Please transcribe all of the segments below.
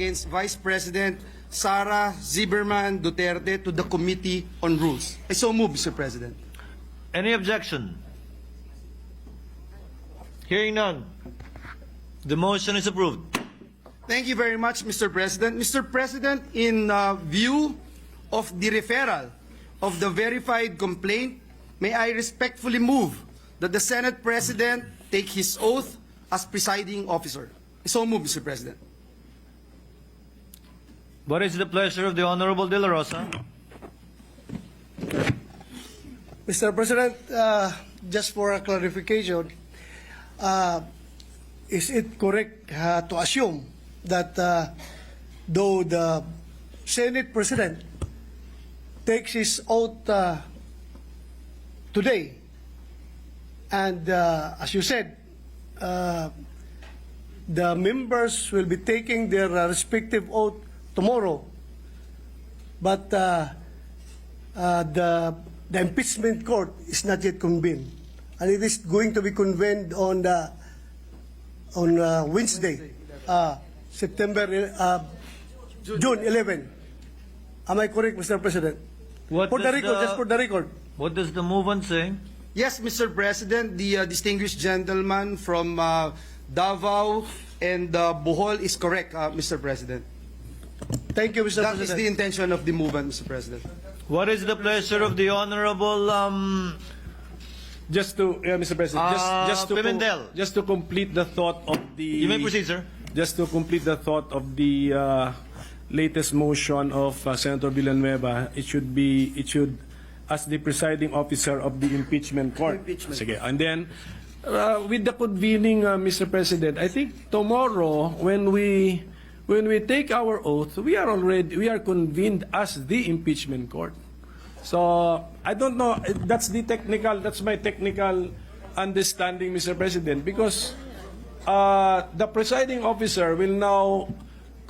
against Vice President Sara Zimmerman Duterte to the Committee on Rules. I so move, Mr. President. Any objection? Hearing none. The motion is approved. Thank you very much, Mr. President. Mr. President, in uh, view of the referral of the verified complaint, may I respectfully move that the Senate President take his oath as presiding officer. I so move, Mr. President. What is the pleasure of the Honorable De La Rosa? Mr. President, uh, just for a clarification, uh, is it correct uh, to assume that uh, though the Senate President takes his oath uh, today, and uh, as you said, uh, the members will be taking their uh, respective oath tomorrow, but uh, uh, the the impeachment court is not yet convened, and it is going to be convened on the on uh, Wednesday, uh, September uh, June 11. Am I correct, Mr. President? What for the does record, the- just for the record. What does the movement say? Yes, Mr. President, the uh, distinguished gentleman from uh, Davao and uh, Bohol is correct, uh, Mr. President. Thank you, Mr. That is the President. intention of the movement, Mr. President. What is the pleasure of the Honorable um, Just to, yeah, Mr. President, just, Ah, just to Pimentel. just to complete the thought of the. You may proceed, sir. Just to complete the thought of the uh, latest motion of uh, Senator Villanueva, it should be it should as the presiding officer of the impeachment court. Impeachment Sige. And then uh, with the convening, uh, Mr. President, I think tomorrow when we when we take our oath, we are already we are convened as the impeachment court. So I don't know. That's the technical. That's my technical understanding, Mr. President, because uh, the presiding officer will now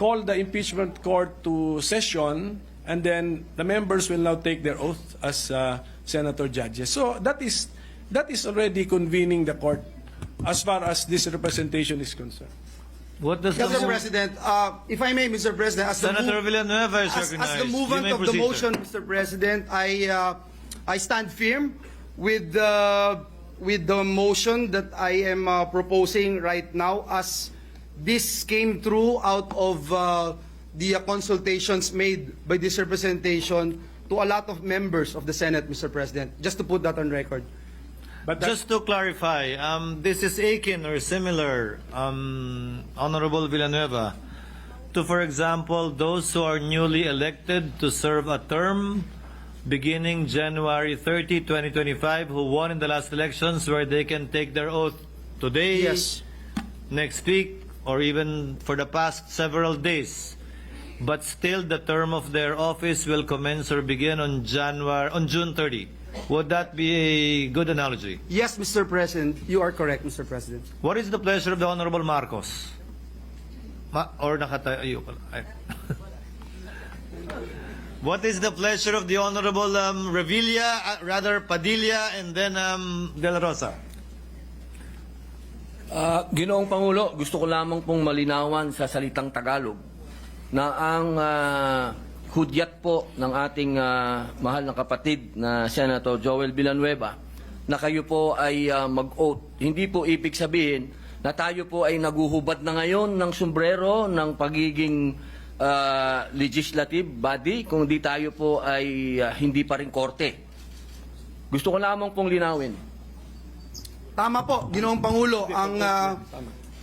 call the impeachment court to session, and then the members will now take their oath as uh, senator judges. So that is that is already convening the court as far as this representation is concerned. What does the Mr. move- President, uh, if I may, Mr. President, as the Senator Villanueva is as, recognized. as the You movement may of the proceed, motion. Mr. President, I uh, I stand firm with the with the motion that I am uh, proposing right now, as this came through out of uh, the uh, consultations made by this representation to a lot of members of the Senate, Mr. President. Just to put that on record. But that, Just to clarify, um, this is akin or similar, um, Honorable Villanueva, to, for example, those who are newly elected to serve a term beginning January 30, 2025, who won in the last elections, where they can take their oath today, Yes. next week, or even for the past several days. But still, the term of their office will commence or begin on January on June 30. Would that be a good analogy? Yes, Mr. President, you are correct, Mr. President. What is the pleasure of the Honorable Marcos? Ma or nakatayo pala. Ay. What is the pleasure of the Honorable um, Revilla, uh, rather Padilla, and then um, De La Rosa? Ah, Ginoong Pangulo, gusto ko lamang pong malinawan sa salitang Tagalog na ang ah, hudyat po ng ating ah, mahal na kapatid na Senator Joel Villanueva na kayo po ay ah, mag-oath. Hindi po ibig sabihin na tayo po ay naguhubad na ngayon ng sombrero ng pagiging ah, legislative body kung di tayo po ay ah, hindi pa rin korte. Gusto ko lamang pong linawin. Tama po, Ginoong Pangulo, ang ah,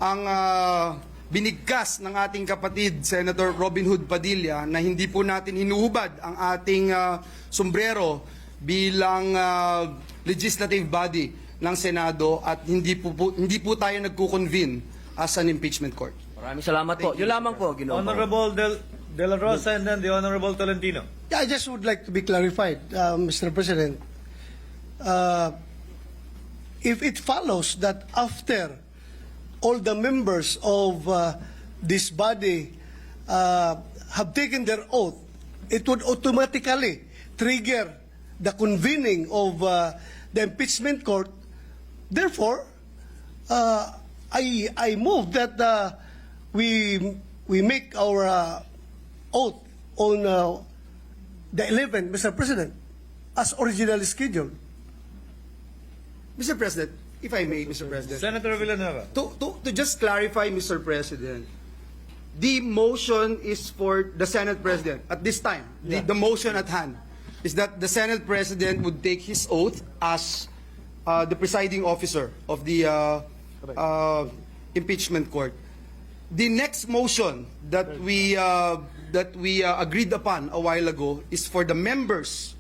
ang ah, binigkas ng ating kapatid Senator Robin Hood Padilla na hindi po natin hinuhubad ang ating ah, sombrero bilang ah, legislative body ng Senado at hindi po, po hindi po tayo nagko-convene as an impeachment court. Maraming salamat po. Yun lamang po, Ginoong. Honorable De, De La Rosa and then the Honorable Tolentino. Yeah, I just would like to be clarified, uh, Mr. President. Uh, if it follows that after all the members of uh, this body uh, have taken their oath, it would automatically trigger the convening of uh, the impeachment court. Therefore, uh, I I move that uh, we we make our uh, oath on uh, the 11th, Mr. President, as originally scheduled. Mr. President, if I may, Mr. President. Senator Villanueva. To, to, to just clarify, Mr. President, the motion is for the Senate President. At this time, the, the motion at hand is that the Senate President would take his oath as uh, the presiding officer of the uh, uh, impeachment court. The next motion that we uh, that we uh, agreed upon a while ago is for the members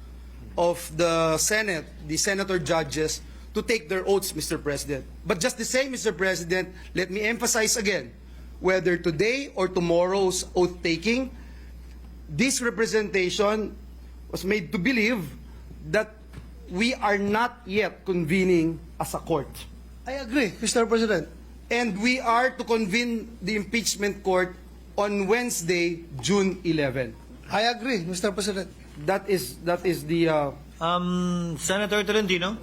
of the Senate, the senator judges, to take their oaths, Mr. President. But just the same, Mr. President, let me emphasize again, whether today or tomorrow's oath taking, this representation was made to believe that we are not yet convening as a court. I agree, Mr. President. And we are to convene the impeachment court on Wednesday, June 11. I agree, Mr. President. That is that is the uh, Um, Senator Tolentino.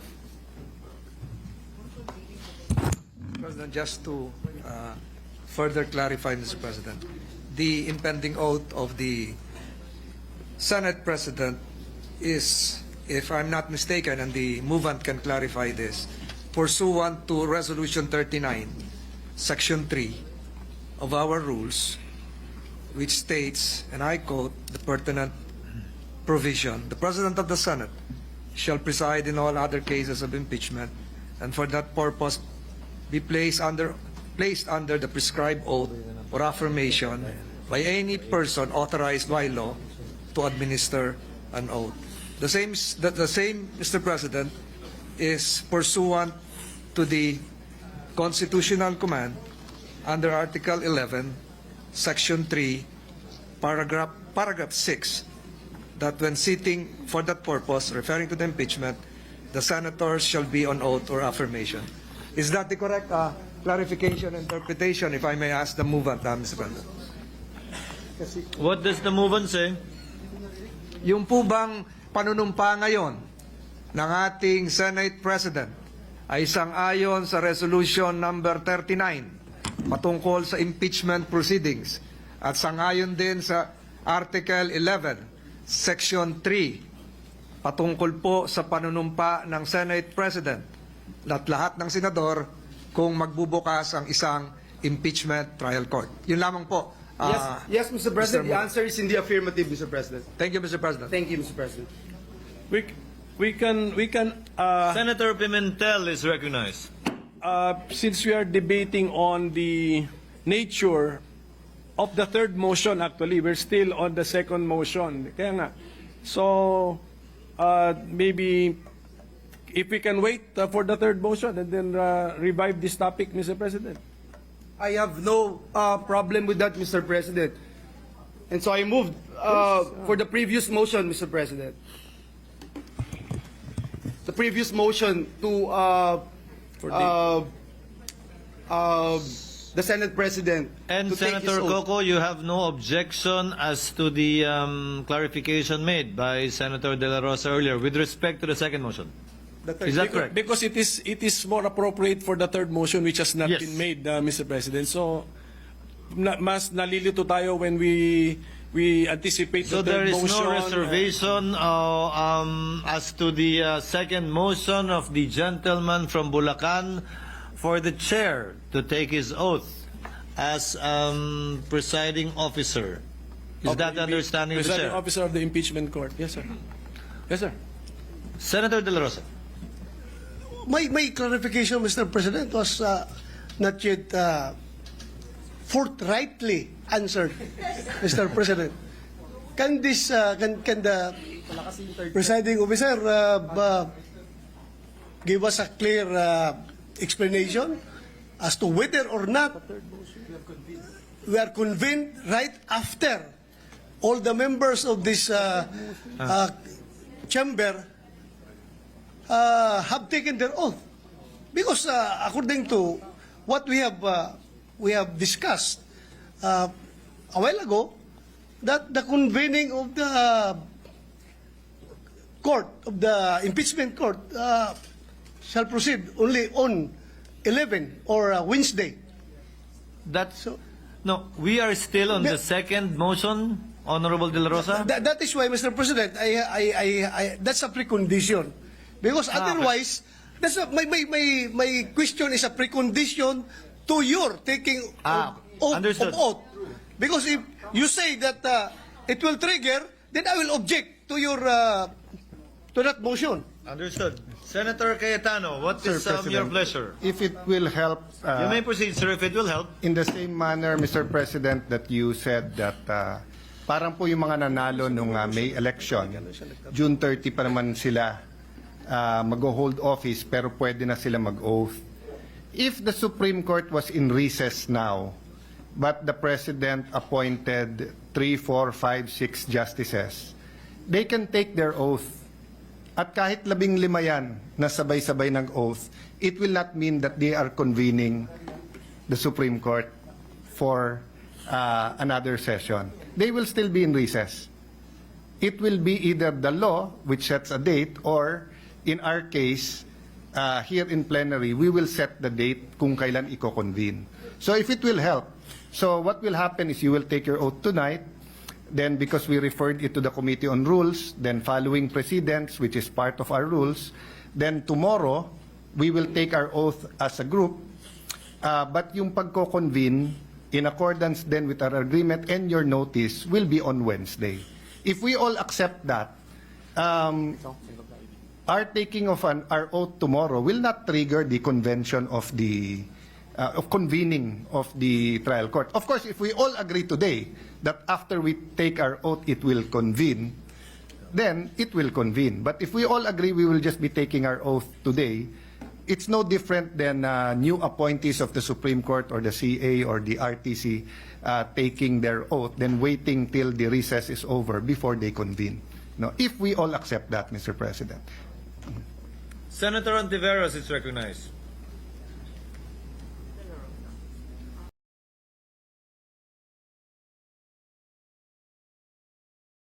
President, just to uh, further clarify, Mr. President, the impending oath of the Senate President is, if I'm not mistaken, and the movement can clarify this, pursuant to Resolution 39, Section 3 of our rules, which states, and I quote the pertinent provision, the President of the Senate shall preside in all other cases of impeachment, and for that purpose be placed under placed under the prescribed oath or affirmation by any person authorized by law to administer an oath. The same, the, the same, Mr. President, is pursuant to the constitutional command under Article 11, Section 3, paragraph, paragraph 6, that when sitting for that purpose, referring to the impeachment, the senators shall be on oath or affirmation. Is that the correct uh, clarification, interpretation, if I may ask the movement, uh, Mr. President? What does the movement say? Yung po bang panunumpa ngayon ng ating Senate President ay sang-ayon sa Resolution Number 39 patungkol sa impeachment proceedings at sang-ayon din sa Article 11, Section 3 patungkol po sa panunumpa ng Senate President at lahat ng senador kung magbubukas ang isang impeachment trial court. Yun lamang po. yes, ah, yes, Mr. President. Mr. The answer is in the affirmative, Mr. President. Thank you, Mr. President. Thank you, Mr. President. We, we can, we can, uh, Senator Pimentel is recognized. uh, since we are debating on the nature of the third motion, actually, we're still on the second motion. Kaya nga, so uh, maybe if we can wait uh, for the third motion and then uh, revive this topic, Mr. President. I have no uh, problem with that, Mr. President. And so I moved uh, for the previous motion, Mr. President. The previous motion to uh, uh, uh, the Senate President And to take his Senator oath. Coco, you have no objection as to the um, clarification made by Senator De La Rosa earlier with respect to the second motion. The third- Is that Because- correct? Because it is it is more appropriate for the third motion which has not Yes. been made, uh, Mr. President. So na, mas nalilito tayo when we we anticipate So the there third is motion. no reservation uh, um, as to the uh, second motion of the gentleman from Bulacan for the chair to take his oath as um, presiding officer. Is of that the understanding of the presiding chair? officer of the impeachment court. Yes, sir. Yes, sir. Senator De La Rosa. My, my clarification, Mr. President, was uh, not yet uh, forthrightly answered, Mr. President. Can this, uh, can, can the presiding officer uh, uh, give us a clear uh, explanation as to whether or not we are convened right after all the members of this uh, uh, chamber uh, have taken their oath. Because uh, according to what we have uh, we have discussed uh, a while ago, that the convening of the court of the impeachment court uh, shall proceed only on 11 or uh, Wednesday. That's So No, we are still on the second motion, Honorable De La Rosa. That, that is why, Mr. President, I, I, I, I, that's a precondition. Because Ah, otherwise, that's a, my, my, my, my question is a precondition to your taking Ah, of, oath, understood. of oath. Because if you say that uh, it will trigger, then I will object to your uh, to that motion. Understood. Senator Cayetano, what Sir is um, your President, pleasure? If it will help, You may uh, proceed, sir, if it will help. in the same manner, Mr. President, that you said that uh, parang po yung mga nanalo nung uh, May election, June 30 pa naman sila uh, mag-hold office pero pwede na sila mag-oath. If the Supreme Court was in recess now, but the President appointed 3, 4, 5, 6 justices, they can take their oath at kahit labing lima yan na sabay-sabay ng oath, it will not mean that they are convening the Supreme Court for uh, another session. They will still be in recess. It will be either the law, which sets a date, or in our case, uh, here in plenary, we will set the date kung kailan iko-convene. So if it will help, so what will happen is you will take your oath tonight, then because we referred it to the Committee on Rules, then following precedents, which is part of our rules, then tomorrow, we will take our oath as a group, uh, but yung pagko-convene, in accordance then with our agreement and your notice, will be on Wednesday. If we all accept that, um, our taking of an, our oath tomorrow will not trigger the convention of the uh, of convening of the trial court. Of course, if we all agree today that after we take our oath it will convene, then it will convene. But if we all agree we will just be taking our oath today, it's no different than uh, new appointees of the Supreme Court or the CA or the RTC uh, taking their oath, then waiting till the recess is over before they convene. No, if we all accept that, Mr. President. Senator Ontiveros is recognized.